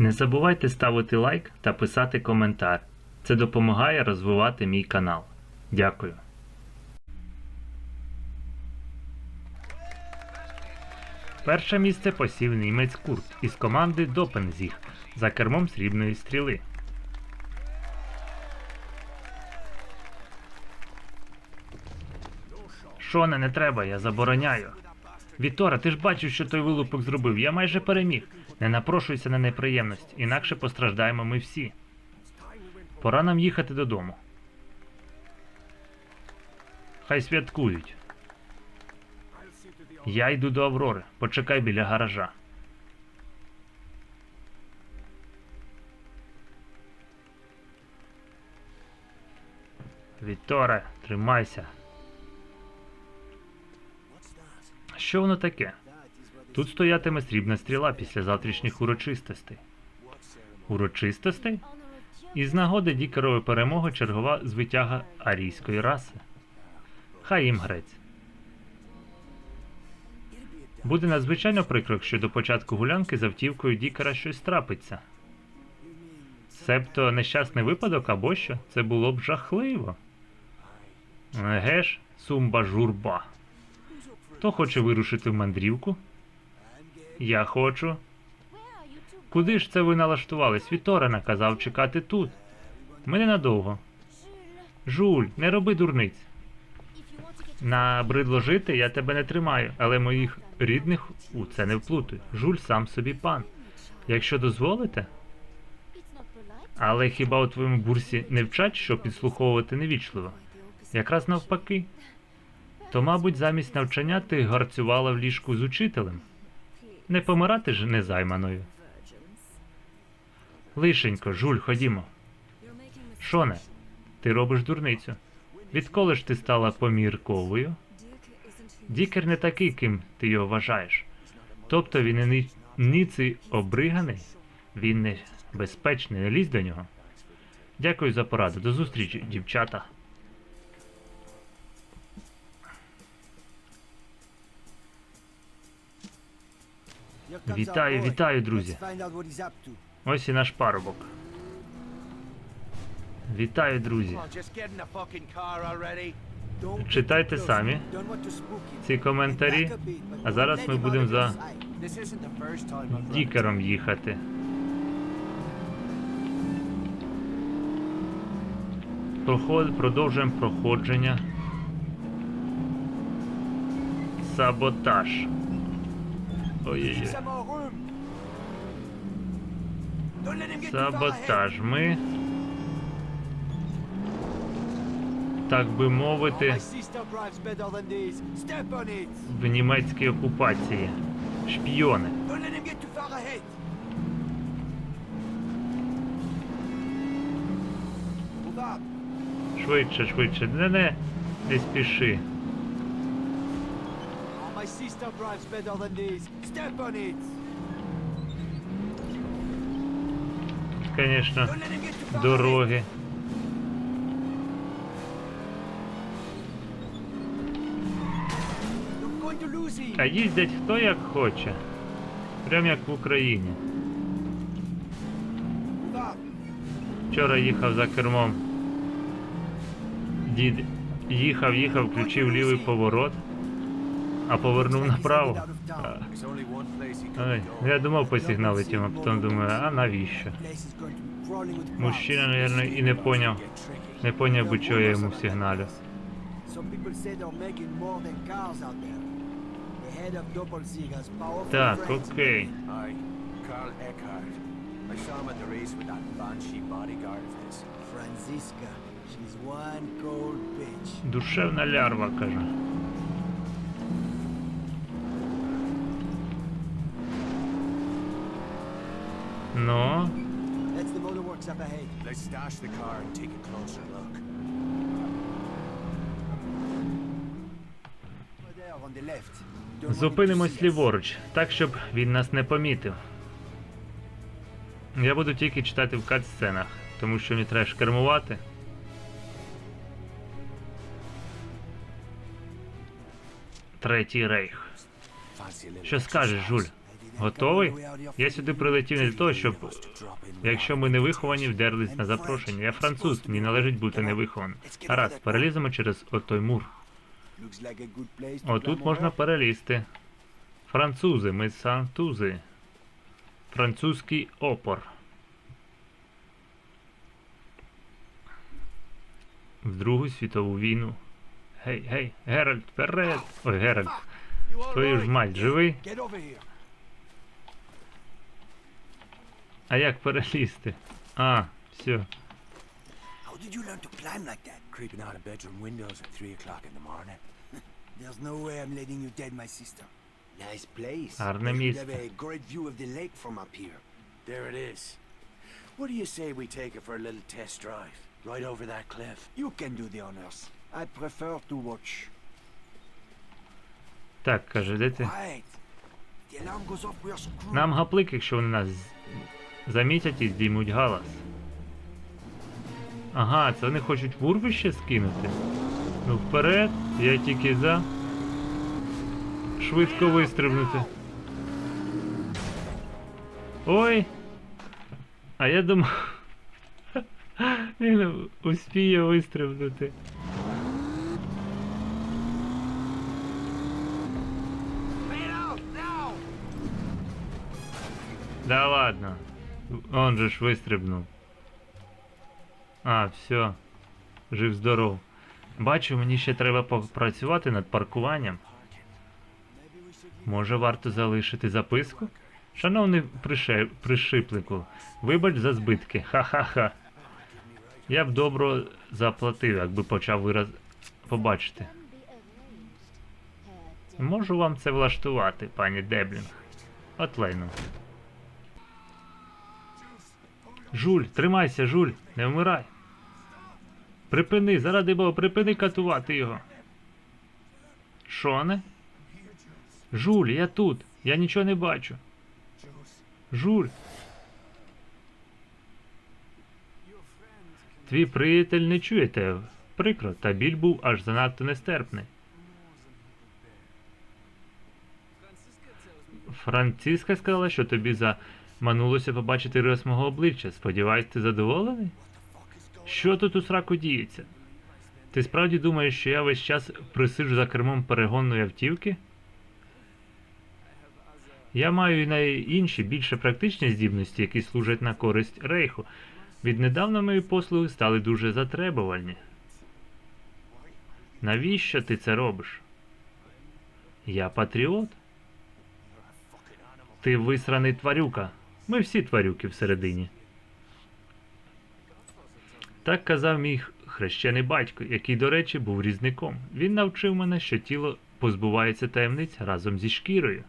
Не забувайте ставити лайк та писати коментар. Це допомагає розвивати мій канал. Дякую. Перше місце посів німець Курт із команди Допензіг за кермом срібної стріли. Шоне, не треба, я забороняю. Вітора, ти ж бачив, що той вилупок зробив. Я майже переміг. Не напрошуйся на неприємності, інакше постраждаємо ми всі. Пора нам їхати додому. Хай святкують. Я йду до Аврори. Почекай біля гаража. Віторе, тримайся. Що воно таке? Тут стоятиме срібна стріла після завтрашніх урочистостей. Урочистостей? Із нагоди Дікерової перемоги чергова звитяга арійської раси. Хай їм грець. Буде надзвичайно прикро, якщо до початку гулянки з автівкою Дікера щось трапиться. Себто нещасний випадок або що, це було б жахливо. Еге ж, сумба журба. Хто хоче вирушити в мандрівку? Я хочу. Куди ж це ви налаштувались? Вітора наказав чекати тут. Ми ненадовго. Жуль, не роби дурниць. Набридло жити, я тебе не тримаю, але моїх рідних у це не вплутуй. Жуль сам собі пан. Якщо дозволите, але хіба у твоєму бурсі не вчать, що підслуховувати невічливо? Якраз навпаки. То, мабуть, замість навчання ти гарцювала в ліжку з учителем. Не помирати ж незайманою. Лишенько, жуль, ходімо. Шоне, ти робиш дурницю. Відколи ж ти стала помірковою? Дікер не такий, ким ти його вважаєш. Тобто він не ніций обриганий, він не безпечний, не лізь до нього. Дякую за пораду. До зустрічі, дівчата. Вітаю, вітаю, друзі. Ось і наш парубок. Вітаю, друзі. Читайте самі Ці коментарі. А зараз ми будемо за Дікером їхати. Проход... Продовжуємо проходження. Саботаж. Ой-ой-ой. Саботаж. Ми. Так би мовити, в німецькій окупації. Шпіони. Швидше, швидше. Не, не, не спіши. Звісно, дороги. А їздять хто як хоче. Прям як в Україні. Вчора їхав за кермом. Дід їхав, їхав, включив лівий поворот, а повернув направо. Ой, я думав посигналити йому, а потім думаю, а навіщо? Мужчина, мабуть, і не поняв. Не поняв би, чого я йому сигналю. Так, окей. Hi, Carl Eckhart. I saw him at the race with that banshee bodyguard of his. Franziska, she's one cold bitch. Душевна лярва, каже. Ну, That's the motor up ahead. Let's stash the car and take a closer look. Over there on the left. Don't want him to зупинимось ліворуч, так, щоб він нас не помітив. Я буду тільки читати в кат-сценах, тому що мені треба шкермувати. Третій рейх. Що скажеш, Жуль? Готовий? Я сюди прилетів не для того, щоб, якщо ми не виховані, вдерлись на запрошення. Я француз, мені належить бути невихованим. Гаразд, переліземо через отой мур. Отут можна перелізти. Французи, ми сантузи. Французький опор. В Другу світову війну. Гей, гей, Геральт, вперед! Ой, Геральт, твою ж мать, живий? Get over here. А як перелізти? А, все. How did you learn to climb like that? Creeping out of bedroom windows at 3 o'clock in the morning. There's no way I'm letting you dead, my sister. Nice place. Гарне You місце. have a great view of the lake from up here. There it is. What do you say we take it for a little test drive? Right over that cliff. You can do the honors. I prefer to watch. Так, каже, де ти? Нам гаплик, якщо вони нас замітять і здіймуть галас. Ага, це вони хочуть в урвище скинути. Ну вперед, я тільки за. Швидко вистрибнути. Ой! А я думав. Він успіє вистрибнути. Да ладно. Он же ж вистрибнув. А, все. Жив здоров. Бачу, мені ще треба попрацювати над паркуванням. Може, варто залишити записку? Шановний прише... пришиплику, вибач за збитки. Ха-ха-ха. Я б добро заплатив, якби почав вираз побачити. Можу вам це влаштувати, пані Деблінг. От лайно. Жуль, тримайся, Жуль, не вмирай. Припини, заради Бога, припини катувати його. Шоне? Жуль, я тут. Я нічого не бачу. Жуль. Твій приятель не чує тебе. Прикро, та біль був аж занадто нестерпний. Франциска сказала, що тобі заманулося побачити рис мого обличчя. Сподіваюсь, ти задоволений? Що тут у сраку діється? Ти справді думаєш, що я весь час присиджу за кермом перегонної автівки? Я маю і на інші більше практичні здібності, які служать на користь рейху. Віднедавна мої послуги стали дуже затребувальні. Навіщо ти це робиш? Я патріот. Ти висраний тварюка. Ми всі тварюки всередині. Так казав мій хрещений батько, який, до речі, був різником. Він навчив мене, що тіло позбувається таємниць разом зі шкірою.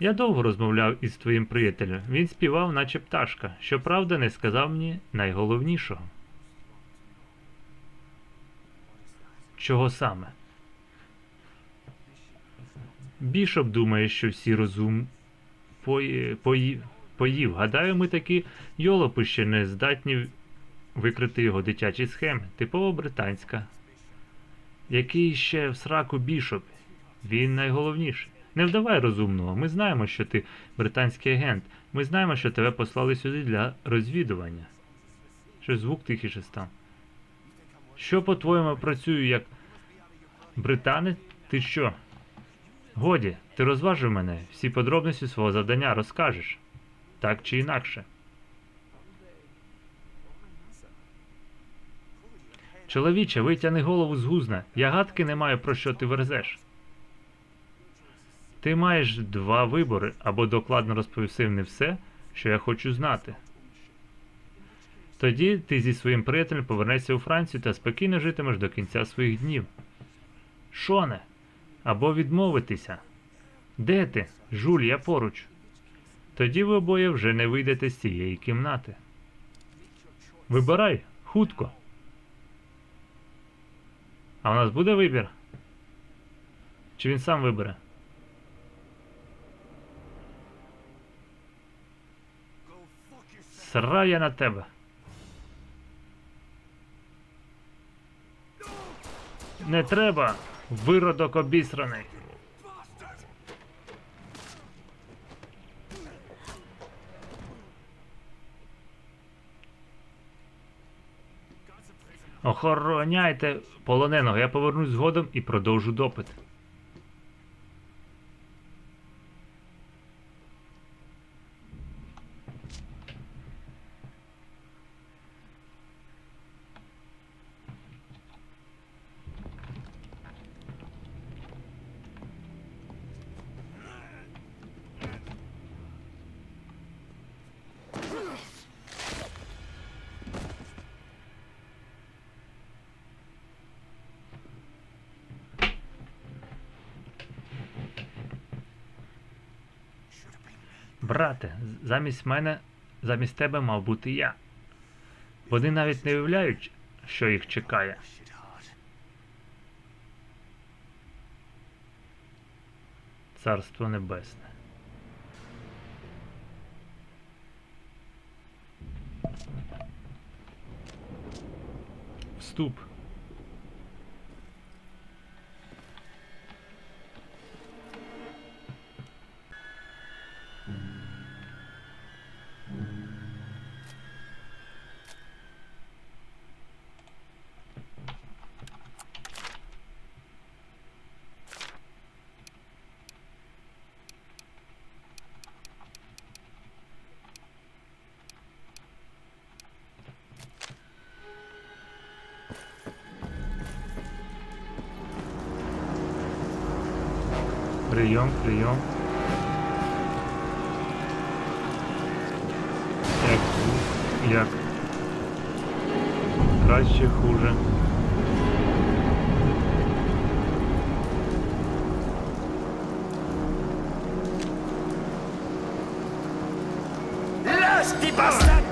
Я довго розмовляв із твоїм приятелем. Він співав, наче пташка, щоправда, не сказав мені найголовнішого. Чого саме? Бішоп думає, що всі розум пої... Пої... поїв. Гадаю, ми такі йолопи ще не здатні викрити його дитячі схеми. Типово британська. Який ще в сраку бішоп? Він найголовніший. Не вдавай розумного. Ми знаємо, що ти британський агент. Ми знаємо, що тебе послали сюди для розвідування. Що звук тихіше став. Що, по-твоєму, працюю як британець? Ти що? Годі, ти розважив мене, всі подробності свого завдання розкажеш. Так чи інакше. Чоловіче, витягни голову з гузна. Я гадки не маю про що ти верзеш. Ти маєш два вибори або докладно розповісти не все, що я хочу знати. Тоді ти зі своїм приятелем повернешся у Францію та спокійно житимеш до кінця своїх днів. Шоне, або відмовитися. Де ти? Жуль, я поруч. Тоді ви обоє вже не вийдете з цієї кімнати. Вибирай, хутко. А у нас буде вибір? Чи він сам вибере? Сраю я на тебе. Не треба. Виродок обісраний. Охороняйте полоненого. Я повернусь згодом і продовжу допит. Брате, замість мене, замість тебе мав бути я. Вони навіть не уявляють, що їх чекає. Царство Небесне. Вступ. Kryją, kryją. Jak? Jak? Brać się chórze. Lass die Bastard!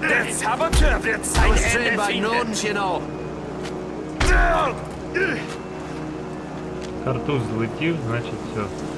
Der Saboteur wird sein Ende finden! Nun, genau! Картуз злетів, значить все.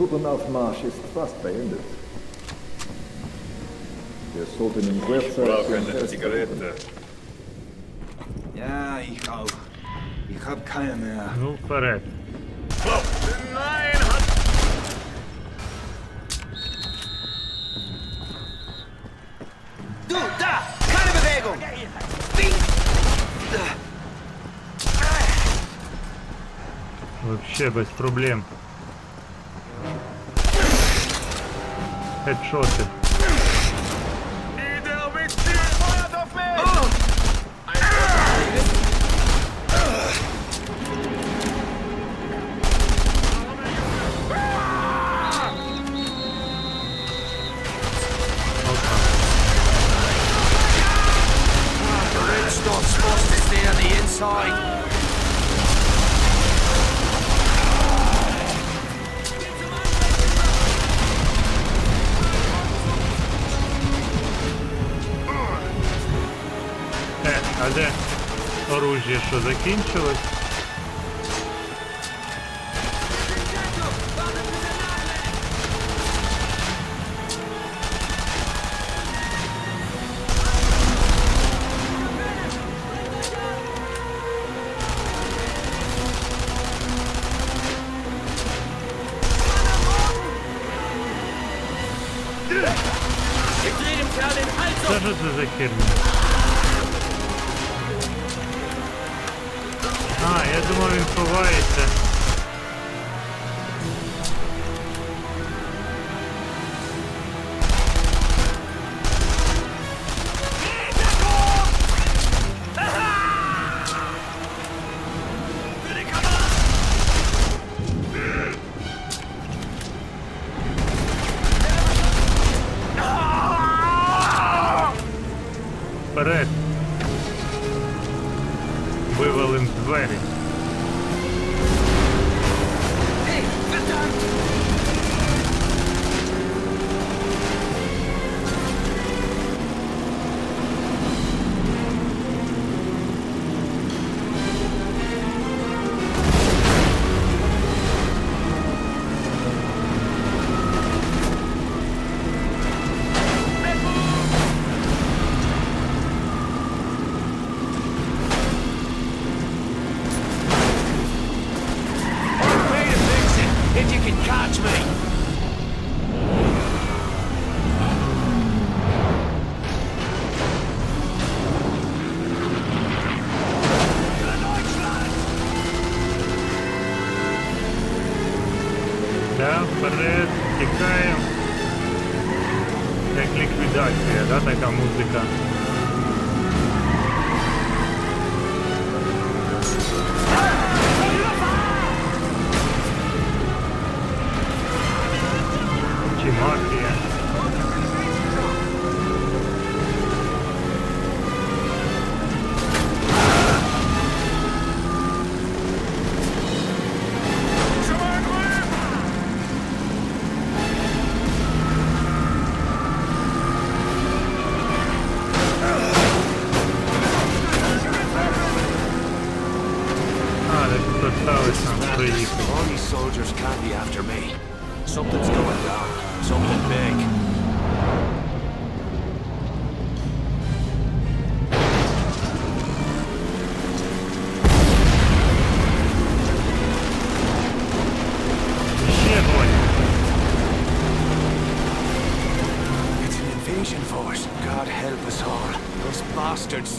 Truppenaufmarsch ist fast beendet. Wir sollten in Fuerza zum Fest- Ja, ich auch. Ich hab keine mehr. Ну, вперед. Du, da! Keine Bewegung! Вообще без проблем. Headshotted. Red Dot's supposed to on the inside. Оружие що закінчилось? Думав він ховається.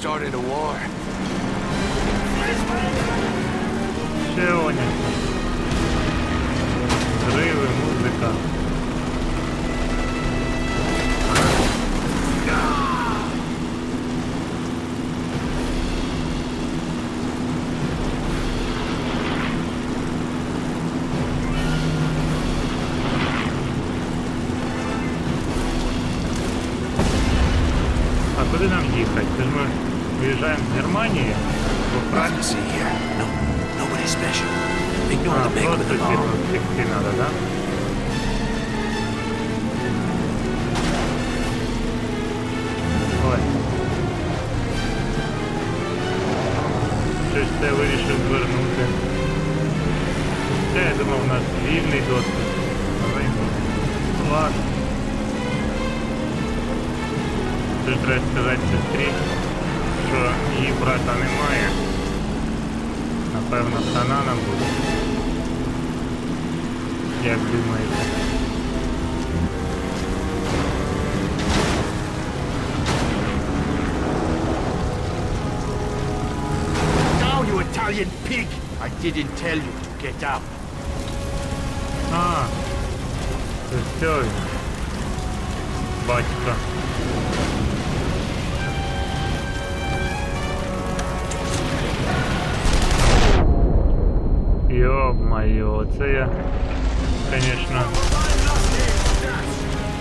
Started a war. Ignore А, the big with the bomb. надо, да? Ой. Щось це вирішив звернути. Це я думав, у нас вільний доступ. Але. Ладно. Це треба сказати сестрі, що її брата немає. Напевно, хана нам буде. Як думаєте? Now, you Italian pig! I didn't tell you to get out. А, це все. він. Батько. Йо-моє, це я, конечно,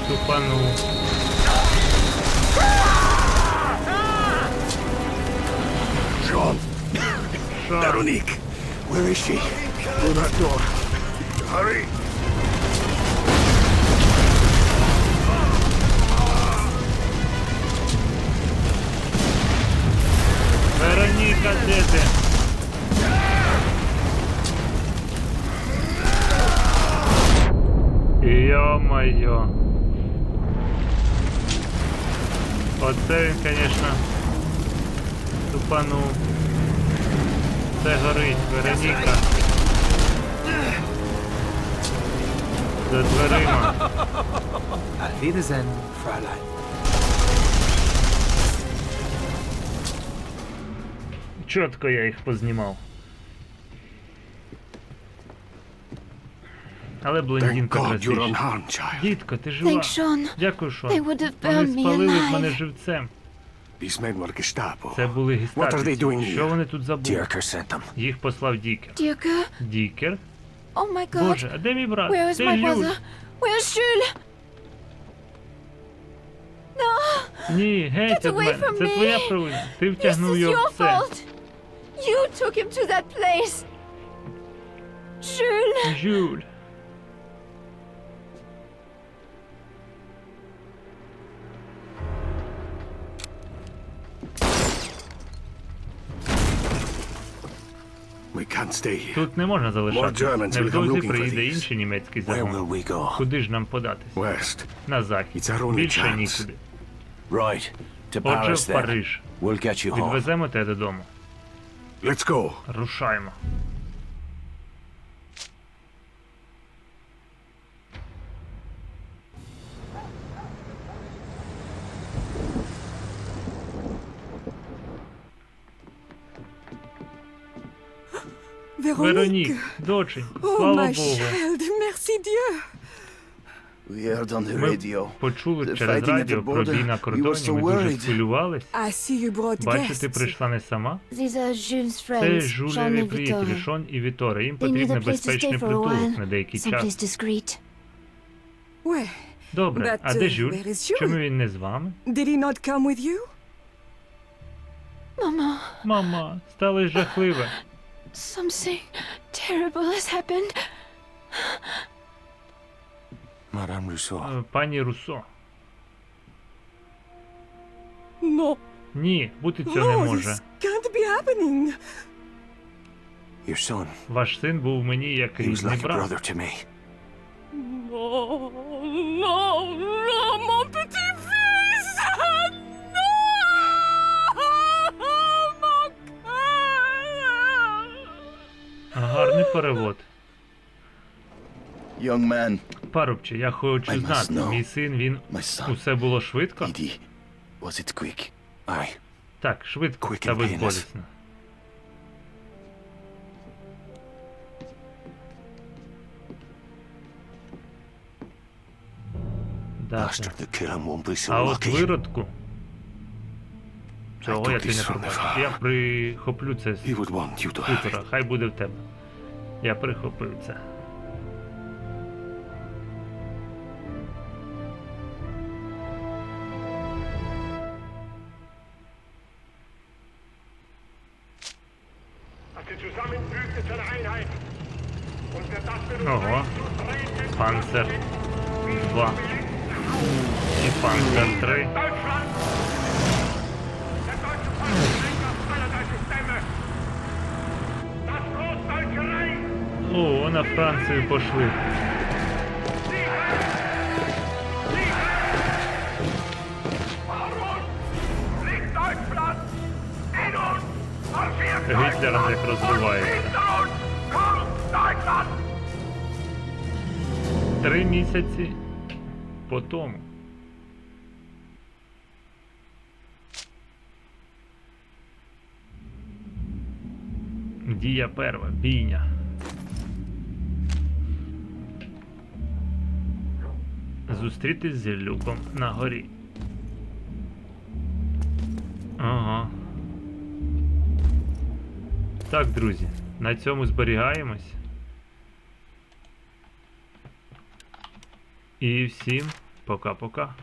тупанул. Джон! Шон. Даруник! Where is she? Through that door. Hurry! Вероника, где? Ё-моё. Оце він, звісно, тупанув. Це горить, Вероніка. За дверима. Wiedersehen, Fräulein. Чітко я их познимал. Але блондинка child. Дітко, ти жива. Дякую, Шон. They would have Вони спалили б мене живцем. These men were Gestapo. Це були What are they doing гестапівці. Що вони тут забули? Dierker sent them. Їх послав Дікер. Дікер? Oh god. Боже, а де мій брат? Where is Де my Люль? Ні, геть від мене. Це твоя провина. Ти втягнув його в це. You took him to that place! Jules! Жюль. Тут не можна залишатися. Невдовзі приїде інший німецький Where загон. will we go? Куди ж нам податися? На захід. It's our only Більше нікуди. Right. To Отже, в. Париж. We'll get you home. Відвеземо тебе додому. Let's Веронік, дочень, Oh, слава my Богу. child, merci Dieu. We heard on the Ми radio. почули через fighting at the радіо про бій на кордоні. Ми дуже схвилювались. I see you brought Бачу, ти guests. прийшла не сама. These are Jules' Це and приятелі. Шон і Віторе. Їм They need потрібен безпечний stay for a притулок на while. деякий час. Someplace discreet. Where? Добре, а де uh, Жюль? where is Jules? Чому він не з вами? Did he not come with you? Mama, Мама, сталося жахливе. something terrible has happened. Madame Rousseau. Е, Пані Руссо. No. Ні, бути цього не No, може. this can't be happening. Your son. Ваш син був мені як He was рідний like a брат. brother to me. No, no, Перевод. Young man, Парубче, я хочу знати, мій син, він усе було швидко? Was it quick? Aye. Так, швидко Quick та безболісно. Да, А от виродку. Цього я this не пробачу. Я прихоплю це з. Хай буде в тебе. Я прихопив це. Гітлер як розвивається. Три місяці по тому. Дія перша, бійня. Зустрітись з люком на горі. Так, друзі, на цьому зберігаємось. І всім пока-пока.